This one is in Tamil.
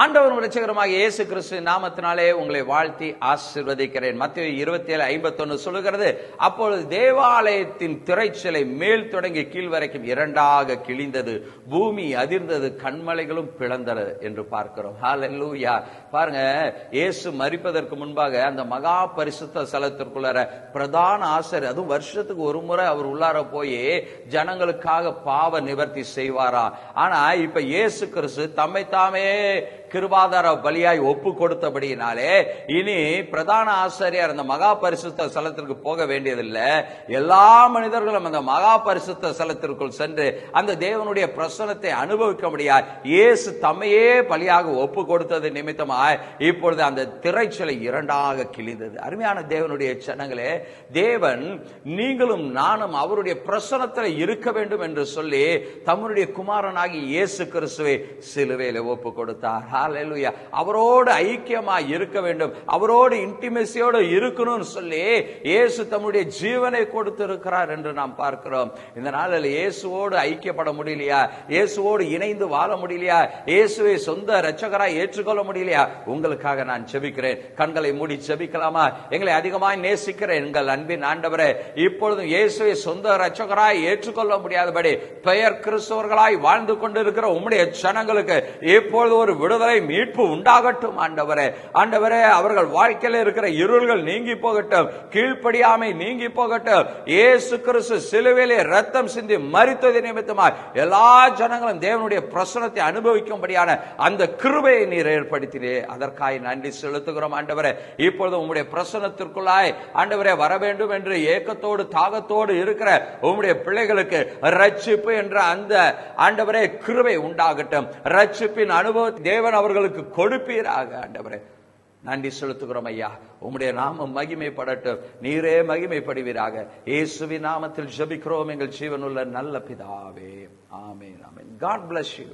ஆண்டவரும் ரட்சகரமாக இயேசு கிறிஸ்து நாமத்தினாலே உங்களை வாழ்த்தி ஆசிர்வதிக்கிறேன். மத்திய இருபத்தி ஏழு ஐம்பத்தொன்னு சொல்லுகிறது அப்பொழுது தேவாலயத்தின் திரைச்சலை மேல் தொடங்கி கீழ் வரைக்கும் இரண்டாக கிழிந்தது. பூமி அதிர்ந்தது கண்மலைகளும் பிளந்தது என்று பார்க்கிறோம். ஹாலூயா பாருங்க இயேசு மறிப்பதற்கு முன்பாக அந்த மகா பரிசுத்த ஸ்தலத்திற்குள்ளார பிரதான ஆசிரியர் அதுவும் வருஷத்துக்கு ஒரு முறை அவர் உள்ளார போய் ஜனங்களுக்காக பாவ நிவர்த்தி செய்வாரா? ஆனா இப்ப இயேசு கிறிஸ்து தம்மை தாமே கிருபாதார பலியாய் ஒப்பு கொடுத்தபடியினாலே இனி பிரதான ஆசிரியர் அந்த மகா பரிசுத்த ஸ்தலத்திற்கு போக வேண்டியதில்லை. எல்லா மனிதர்களும் அந்த மகா பரிசுத்த ஸ்தலத்திற்குள் சென்று அந்த தேவனுடைய பிரசனத்தை அனுபவிக்க முடியாது. இயேசு தம்மையே பலியாக ஒப்பு கொடுத்தது நிமித்தமாய் இப்பொழுது அந்த திரைச்சலை இரண்டாக கிழிந்தது. அருமையான தேவனுடைய சனங்களே தேவன் நீங்களும் நானும் அவருடைய பிரசனத்தில் இருக்க வேண்டும் என்று சொல்லி தம்முடைய குமாரனாகி இயேசு கிறிஸ்துவை சிலுவையில் ஒப்பு கொடுத்தார்? ஹalleluya அவரோடு ஐக்கியமாய் இருக்க வேண்டும். அவரோடு இன்டிமெசியோடு இருக்கணும்னு சொல்லி இயேசு தம்முடைய ஜீவனை கொடுத்திருக்கிறார் என்று நாம் பார்க்கிறோம். இந்த நாளில் இயேசுவோடு ஐக்கியப்பட முடியலையா? இயேசுவோடு இணைந்து வாழ முடியலையா? இயேசுவை சொந்த இரட்சகராய் ஏற்றுக்கொள்ள முடியலையா? உங்களுக்காக நான் செபிக்கிறேன் கண்களை மூடி செபிக்கலாமா எங்களை அதிகமாய் நேசிக்கிறேன். எங்கள் அன்பின் ஆண்டவரே இப்பொழுதும் இயேசுவை சொந்த ரச்சகராய் ஏற்றுக்கொள்ள முடியாதபடி பெயர் கிறிஸ்தவர்களாய் வாழ்ந்து கொண்டிருக்கிற உம்முடைய ஜனங்களுக்கு இப்பொழுது ஒரு விடுதலை மீட்பு உண்டாகட்டும் ஆண்டவரே. ஆண்டவரே அவர்கள் வாழ்க்கையில் இருக்கிற இருள்கள் நீங்கி போகட்டும் கீழ்ப்படியாமை நீங்கி போகட்டும். ஏசு கிறிஸ்து சிலுவையிலே ரத்தம் சிந்தி மறித்தது நிமித்தமாய் எல்லா ஜனங்களும் தேவனுடைய பிரசனத்தை அனுபவிக்கும்படியான அந்த கிருபையை நீர் ஏற்படுத்தினே அதற்காக நன்றி செலுத்துகிறோம் ஆண்டவரே. இப்பொழுது உங்களுடைய பிரசனத்திற்குள்ளாய் ஆண்டவரே வர வேண்டும் என்று ஏக்கத்தோடு தாகத்தோடு இருக்கிற உங்களுடைய பிள்ளைகளுக்கு ரட்சிப்பு என்ற அந்த ஆண்டவரே கிருபை உண்டாகட்டும். ரட்சிப்பின் அனுபவ தேவன் அவர்களுக்கு கொடுப்பீராக ஆண்டவரே. நன்றி செலுத்துகிறோம் ஐயா. உம்முடைய நாமம் மகிமைப்படட்டும். நீரே மகிமைப்படுவீராக. இயேசுவி நாமத்தில் ஜபிக்கிறோம். எங்கள் ஜீவனுள்ள நல்ல பிதாவே. ஆமே ஆமே காட் பிளஸ் யூ